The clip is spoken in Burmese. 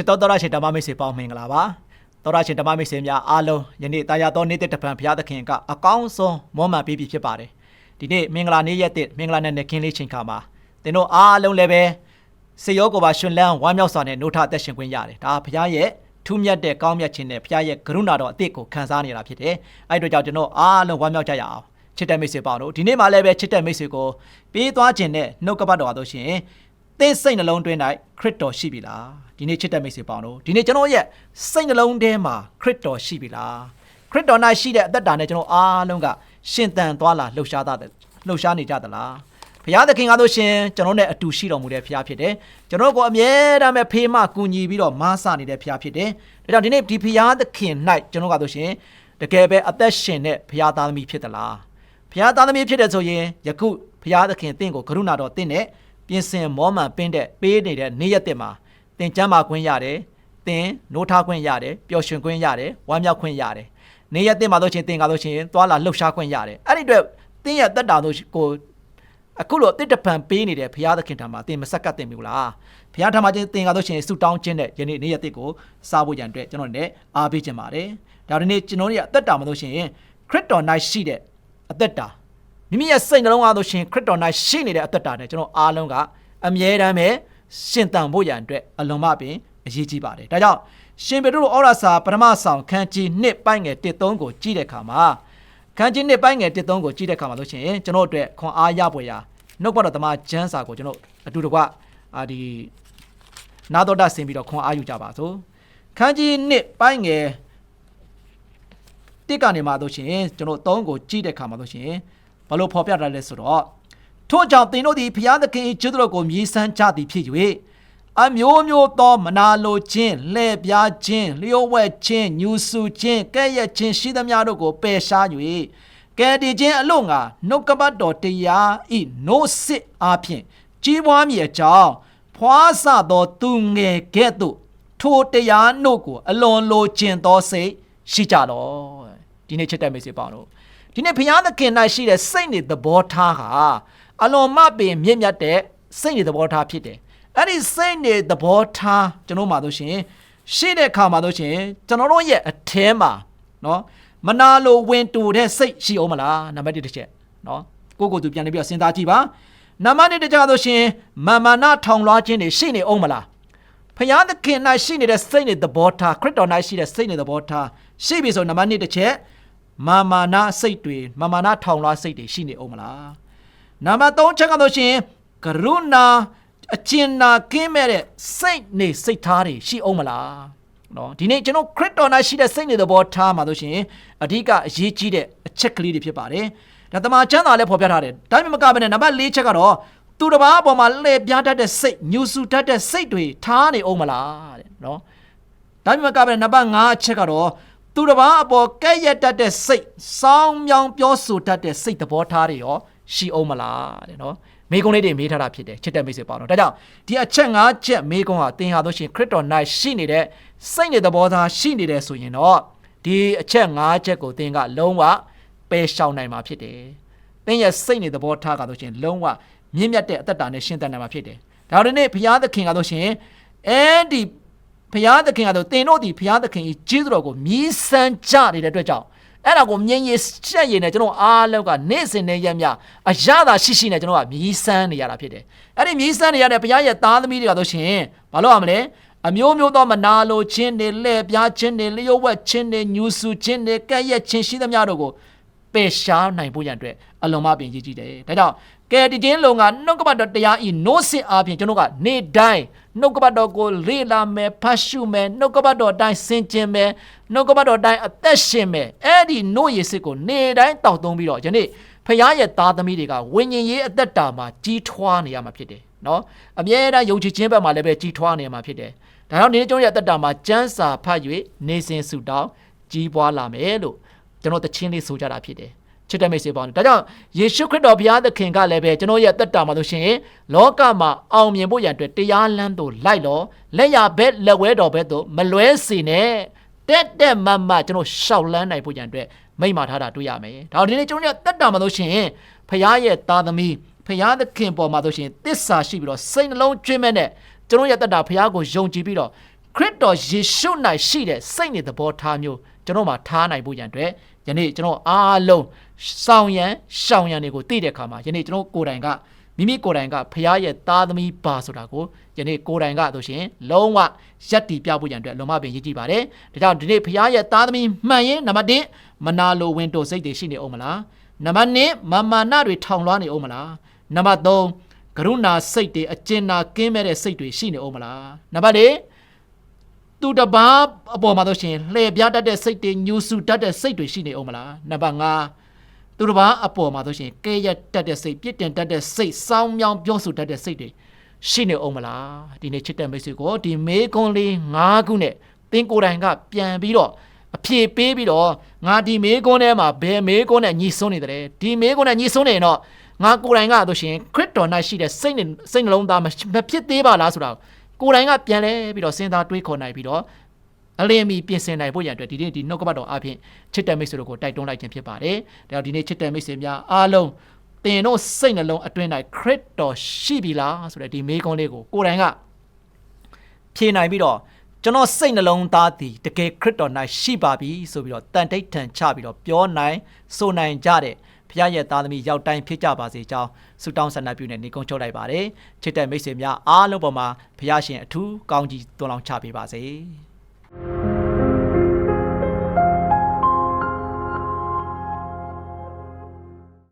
ချစ်တော်တော်ရရှင်ဓမ္မမိတ်ဆွေပေါင်းမင်္ဂလာပါတော်ရရှင်ဓမ္မမိတ်ဆွေများအားလုံးယနေ့တာယာတော်နေတဲ့တပံဘုရားသခင်ကအကောင်းဆုံးမောမှန်ပေးပြီဖြစ်ပါတယ်ဒီနေ့မင်္ဂလာနေ့ရက်တဲ့မင်္ဂလာနဲ့နေ့ခင်းလေးချိန်ခါမှာသင်တို့အားလုံးလည်းပဲစေရောကိုပါရှင်လန်းဝမ်းမြောက်စွာနဲ့နှုတ်ထအသက်ရှင်ခွင့်ရတယ်ဒါဘုရားရဲ့ထူးမြတ်တဲ့ကောင်းမြတ်ခြင်းနဲ့ဘုရားရဲ့ကရုဏာတော်အသစ်ကိုခံစားနေတာဖြစ်တယ်အဲ့ဒီတော့ကြောင့်ကျွန်တော်အားလုံးဝမ်းမြောက်ကြရအောင်ချစ်တဲ့မိတ်ဆွေပေါင်းတို့ဒီနေ့မှလည်းပဲချစ်တဲ့မိတ်ဆွေကိုပေးသွားခြင်းနဲ့နှုတ်ကပတ်တော်ပါလို့ရှိရင် သင်စိတ်နှလုံးတွင်း၌ခရစ်တော်ရှိပြီလားဒီနေ့ချစ်တဲ့မိတ်ဆွေပေါင်းတို့ဒီနေ့ကျွန်တော်ရဲ့စိတ်နှလုံးထဲမှာခရစ်တော်ရှိပြီလားခရစ်တော်၌ရှိတဲ့အသက်တာနဲ့ကျွန်တော်အားလုံးကရှင်သန်သွားလာလှုပ်ရှားသားလှုပ်ရှားနေကြသလားဘုရားသခင်ကားလို့ရှင်ကျွန်တော်နဲ့အတူရှိတော်မူတဲ့ဘုရားဖြစ်တယ်ကျွန်တော်ကိုအမြဲတမ်းပဲဖေးမကူညီပြီးတော့မဆနေတဲ့ဘုရားဖြစ်တယ်ဒါကြောင့်ဒီနေ့ဒီဘုရားသခင်၌ကျွန်တော်ကားလို့ရှင်တကယ်ပဲအသက်ရှင်တဲ့ဘုရားသားသမီးဖြစ်သလားဘုရားသားသမီးဖြစ်တဲ့ဆိုရင်ယခုဘုရားသခင်တင့်ကိုကရုဏာတော်တင့်နဲ့ ပြင်ဆင်မောမှန်ပင်းတဲ့ပေးနေတဲ့နေ့ရက်တဲ့မှာသင်ကျမ်းမာခွင့်ရတယ်သင်နိုးထားခွင့်ရတယ်ပျော်ရွှင်ခွင့်ရတယ်ဝမ်းမြောက်ခွင့်ရတယ်နေ့ရက်တဲ့မှာဆိုရှင်သင်ကားလို့ရှင်သွာလာလှုပ်ရှားခွင့်ရတယ်အဲ့ဒီအတွက်သင်ရဲ့တက်တာတို့ကိုအခုလိုတစ်တပံပေးနေတဲ့ဘုရားသခင်ထံမှာသင်မဆက်ကပ်တင်ပြီလားဘုရားထံမှာချင်းသင်ကားလို့ရှင်ဆူတောင်းခြင်းတဲ့ယနေ့နေ့ရက်တဲ့ကိုစားဖို့ရန်အတွက်ကျွန်တော်လည်းအားပေးခြင်းပါတယ်ဒါဒီနေ့ကျွန်တော်တို့ရဲ့အသက်တာမှာလို့ရှင်ခရစ်တော်၌ရှိတဲ့အသက်တာ မိမိရဲ့စိတ်နှလုံးအားလို့ရှင်ခရစ်တော်၌ရှိနေတဲ့အသက်တာနဲ့ကျွန်တော်အားလုံးကအမြဲတမ်းပဲရှင်တန်ဖို့ရန်အတွက်အလွန်မှပင်အရေးကြီးပါတယ်ဒါကြောင့်ရှင်ပေတရုဩရစာပထမဆောင်ခန်းကြီး1ပိုင်းငယ်1-3ကိုကြည့်တဲ့အခါမှာခန်းကြီး1ပိုင်းငယ်1-3ကိုကြည့်တဲ့အခါမှာလို့ရှိရင်ကျွန်တော်တို့အတွက်ခွန်အားရပွေရာနှုတ်ပတ်တော်သမားကျမ်းစာကိုကျွန်တော်အတူတကွအာဒီနာတော်တာဆင်ပြီးတော့ခွန်အားယူကြပါစို့ခန်းကြီး1ပိုင်းငယ်1ကနေမှလို့ရှိရင်ကျွန်တော်3ကိုကြည့်တဲ့အခါမှာလို့ရှိရင် ဘာလို့ဖော်ပြထားလဲဆိုတော့ထို့ကြောင့်သင်တို့သည်ဖျားသခင်၏ကျေးဇူးတော်ကိုမြည်ဆန်းကြသည်ဖြစ်၍အမျိုးမျိုးသောမနာလိုခြင်းလှည့်ပြားခြင်းလျှို့ဝှက်ခြင်းညူဆူခြင်းကဲ့ရဲ့ခြင်းရှိသမျှတို့ကိုပယ်ရှား၍ကဲဒီခြင်းအလို့ငါနှုတ်ကပတ်တော်တရားဤနို့စစ်အားဖြင့်ကြီးပွားမည်အကြောင်းဖွားဆသောသူငယ်ကဲ့သို့ထိုတရားနှုတ်ကိုအလွန်လိုခြင်းသောစိတ်ရှိကြတော့ဒီနေ့ချစ်တဲ့မိတ်ဆွေပေါင်းတို့ ဒီနေ့ဘုရားသခင်၌ရှိတဲ့စိတ်နေသဘောထားဟာအလွန်မှပင်မြင့်မြတ်တဲ့စိတ်နေသဘောထားဖြစ်တယ်အဲ့ဒီစိတ်နေသဘောထားကျွန်တော်မှာတို့ရှင်ရှိတဲ့အခါမှာတို့ရှင်ကျွန်တော်တို့ရဲ့အထဲမှာနော်မနာလိုဝင်တူတဲ့စိတ်ရှိအောင်မလားနံပါတ်1တစ်ချက်နော်ကိုကိုသူပြန်နေပြီးတော့စဉ်းစားကြည့်ပါနံပါတ်2တစ်ချက်ဆိုရှင်မာမာနထောင်လွှားခြင်းတွေရှိနေအောင်မလားဖျားသခင်၌ရှိနေတဲ့စိတ်နေသဘောထားခရစ်တော်၌ရှိတဲ့စိတ်နေသဘောထားရှိပြီဆိုနံပါတ်2တစ်ချက် မာမာနစိတ်တွေမာမာနထောင်လွှားစိတ်တွေရှိနေအောင်မလားနံပါတ်3ချက်ကတော့ရှင်ကရုဏာအကျဉ်းနာကင်းမဲ့တဲ့စိတ်နေစိတ်ထားတွေရှိအောင်မလားနော်ဒီနေ့ကျွန်တော်ခရစ်တော်၌ရှိတဲ့စိတ်နေသဘောထားမှာဆိုရှင်အဓိကအရေးကြီးတဲ့အချက်ကလေးတွေဖြစ်ပါတယ်ဒါတမန်ကျမ်းစာလည်းဖော်ပြထားတယ်ဒါပေမဲ့မကဘဲနဲ့နံပါတ်၄ချက်ကတော့သူတစ်ပါးအပေါ်မှာလှည့်ပြားတတ်တဲ့စိတ်ညူဆူတတ်တဲ့စိတ်တွေထားနေအောင်မလားတဲ့နော်ဒါပေမဲ့ကဘဲနံပါတ်5အချက်ကတော့ သူတစ်ပါးအပေါ်ကဲ့ရဲ့တတ်တဲ့စိတ်စောင်းမြောင်ပြောဆိုတတ်တဲ့စိတ်သဘောထားတွေရောရှိအောင်မလားတဲ့နော်မိကုံးလေးတွေမေးထားတာဖြစ်တယ်ချစ်တဲ့မိတ်ဆွေပေါ့နော်ဒါကြောင့်ဒီအချက်၅ချက်မိကုံးဟာသင်ဟာတို့ရှင်ခရစ်တော်၌ရှိနေတဲ့စိတ်နေသဘောထားရှိနေတယ်ဆိုရင်တော့ဒီအချက်၅ချက်ကိုသင်ကလုံးဝပယ်ရှောင်နိုင်မှာဖြစ်တယ်သင်ရဲ့စိတ်နေသဘောထားကတို့ရှင်လုံးဝမြင့်မြတ်တဲ့အသက်တာနဲ့ရှင်းတတ်နိုင်မှာဖြစ်တယ်ဒါတို့နေ့ဘုရားသခင်ကတို့ရှင်အဲဒီ ဘုရားသခင်ကတော့သင်တို့ဒီဘုရားသခင်ကြီးကျေးဇူးတော်ကိုမြည်ဆန်းကြနေတဲ့အတွက်ကြောင့်အဲ့ဒါကိုမြင်ရရှက်ရည်နဲ့ကျွန်တော်အားလုံးကနေ့စဉ်နဲ့ရက်မြအရသာရှိရှိနဲ့ကျွန်တော်ကမြည်ဆန်းနေရတာဖြစ်တယ်အဲ့ဒီမြည်ဆန်းနေရတဲ့ဘုရားရဲ့သားသမီးတွေကတော့ရှင်ဘာလို့ရမလဲအမျိုးမျိုးသောမနာလိုခြင်းတွေလှည့်ပြားခြင်းတွေလျှို့ဝှက်ခြင်းတွေညူဆူခြင်းတွေကဲ့ရဲ့ခြင်းရှိသမျှတို့ကိုပယ်ရှားနိုင်ဖို့ရန်အတွက်အလုံးမပင်ကြီးကြီးတယ်ဒါကြောင့်ကဲဒီချင်းလုံကနှုတ်ကပတ်တော်တရားဤနိုးစစ်အားဖြင့်ကျွန်တော်ကနေတိုင်း နှုတ်ကပတ်တော်ကိုလေ့လာမယ်ဖတ်ရှုမယ်နှုတ်ကပတ်တော်တိုင်းဆင်ခြင်မယ်နှုတ်ကပတ်တော်တိုင်းအသက်ရှင်မယ်အဲ့ဒီနို့ရည်စစ်ကိုနေတိုင်းတောက်သုံးပြီးတော့ယနေ့ဖခင်ရဲ့သားသမီးတွေကဝိညာဉ်ရေးအသက်တာမှာကြီးထွားနေရမှာဖြစ်တယ်နော်အမြဲတမ်းယုံကြည်ခြင်းဘက်မှာလည်းပဲကြီးထွားနေရမှာဖြစ်တယ်ဒါကြောင့်နေ့ကျုံးရဲ့အသက်တာမှာကျမ်းစာဖတ်၍နေစဉ်ဆုတောင်းကြီးပွားလာမယ်လို့ကျွန်တော်တခြင်းလေးဆိုကြတာဖြစ်တယ် ချစ်တဲ့မိတ်ဆွေပေါင်းဒါကြောင့်ယေရှုခရစ်တော်ဘုရားသခင်ကလည်းပဲကျွန်တော်ရဲ့တက်တာမှာဆိုရှင်လောကမှာအောင်မြင်ဖို့ရန်အတွက်တရားလမ်းသို့လိုက်တော့လက်ရဘက်လက်ဝဲတော်ဘက်သို့မလွဲစေနဲ့တက်တက်မမကျွန်တော်ရှောက်လန်းနိုင်ဖို့ရန်အတွက်မိန့်မာထားတာတွေ့ရမယ်ဒါဒီနေ့ကျွန်တော်ရဲ့တက်တာမှာဆိုရှင်ဘုရားရဲ့သားသမီးဘုရားသခင်ပေါ်မှာဆိုရှင်တစ္ဆာရှိပြီးတော့စိတ်နှလုံးကျွင်းမဲ့နဲ့ကျွန်တော်ရဲ့တက်တာဘုရားကိုယုံကြည်ပြီးတော့ ခရစ်တော်ယေရှု၌ရှိတဲ့စိတ်နဲ့သဘောထားမျိုးကျွန်တော်မှာထားနိုင်ဖို့ရန်အတွက်ယနေ့ကျွန်တော်အားလုံးစောင်းရန်ရှောင်ရန်တွေကိုသိတဲ့အခါမှာယနေ့ကျွန်တော်ကိုယ်တိုင်ကမိမိကိုယ်တိုင်ကဖရားရဲ့သားသမီးပါဆိုတာကိုယနေ့ကိုယ်တိုင်ကဆိုရှင်လုံးဝရက်တီပြဖို့ရန်အတွက်လုံမပင်ရည်ကြည့်ပါတယ်ဒါကြောင့်ဒီနေ့ဖရားရဲ့သားသမီးမှန်ရင်နံပါတ်1မနာလိုဝင်တိုစိတ်တွေရှိနေအောင်မလားနံပါတ်2မမာနတွေထောင်လွှားနေအောင်မလားနံပါတ်3ကရုဏာစိတ်တွေအကျဉ်းနာကင်းမဲ့တဲ့စိတ်တွေရှိနေအောင်မလားနံပါတ်4 သူတစ်ပါးအပေါ်မှာတော့ရှင်လှည့်ပြားတတ်တဲ့စိတ်တွေညူဆူတတ်တဲ့စိတ်တွေရှိနေအောင်မလားနံပါတ်5သူတစ်ပါးအပေါ်မှာဆိုရှင်ကဲရက်တတ်တဲ့စိတ်ပြစ်တင်တတ်တဲ့စိတ်စောင်းမြောင်းပြောဆိုတတ်တဲ့စိတ်တွေရှိနေအောင်မလားဒီနေ့ချစ်တဲ့မိတ်ဆွေကိုဒီမေကွန်လေး၅ခုနဲ့သင်ကိုယ်တိုင်ကပြန်ပြီးတော့အဖြေပေးပြီးတော့ငါဒီမေကွန်ထဲမှာဘယ်မေကွန်နဲ့ညီစွန်းနေတယ်ဒီမေကွန်နဲ့ညီစွန်းနေရင်တော့ငါကိုယ်တိုင်ကဆိုရှင်ခရစ်တော်၌ရှိတဲ့စိတ်နဲ့စိတ်နှလုံးသားမဖြစ်သေးပါလားဆိုတာ ကိုယ်တိုင်ကပြန်လဲပြီးတော့စဉ်းစားတွေးခေါ်နိုင်ပြီးတော့အလင်းမီပြင်ဆင်နိုင်ဖို့ရန်အတွက်ဒီနေ့ဒီနှုတ်ကပတ်တော်အပြင်ချစ်တဲ့မိတ်ဆွေတို့ကိုတိုက်တွန်းလိုက်ခြင်းဖြစ်ပါတယ်။ဒါကြောင့်ဒီနေ့ချစ်တဲ့မိတ်ဆွေများအားလုံးသင်တို့စိတ်နှလုံးအတွင်း၌ခရစ်တော်ရှိပြီလားဆိုတဲ့ဒီမေးခွန်းလေးကိုကိုယ်တိုင်ကဖြေနိုင်ပြီးတော့ကျွန်တော်စိတ်နှလုံးသားသည်တကယ်ခရစ်တော်၌ရှိပါပြီဆိုပြီးတော့တန်တိတ်ထန်ချပြီးတော့ပြောနိုင်ဆိုနိုင်ကြတဲ့ ဖခင်ရဲ့သားသမီးရောက်တိုင်းဖြစ်ကြပါစေကြောင်းဆုတောင်းဆန္ဒပြုနေနေကုန်းချုပ်လိုက်ပါတယ်ချစ်တဲ့မိတ်ဆွေများအားလုံးပေါ်မှာဖခင်ရှင်အထူးကောင်းကြီးသွန်လောင်းချပေးပါစေ။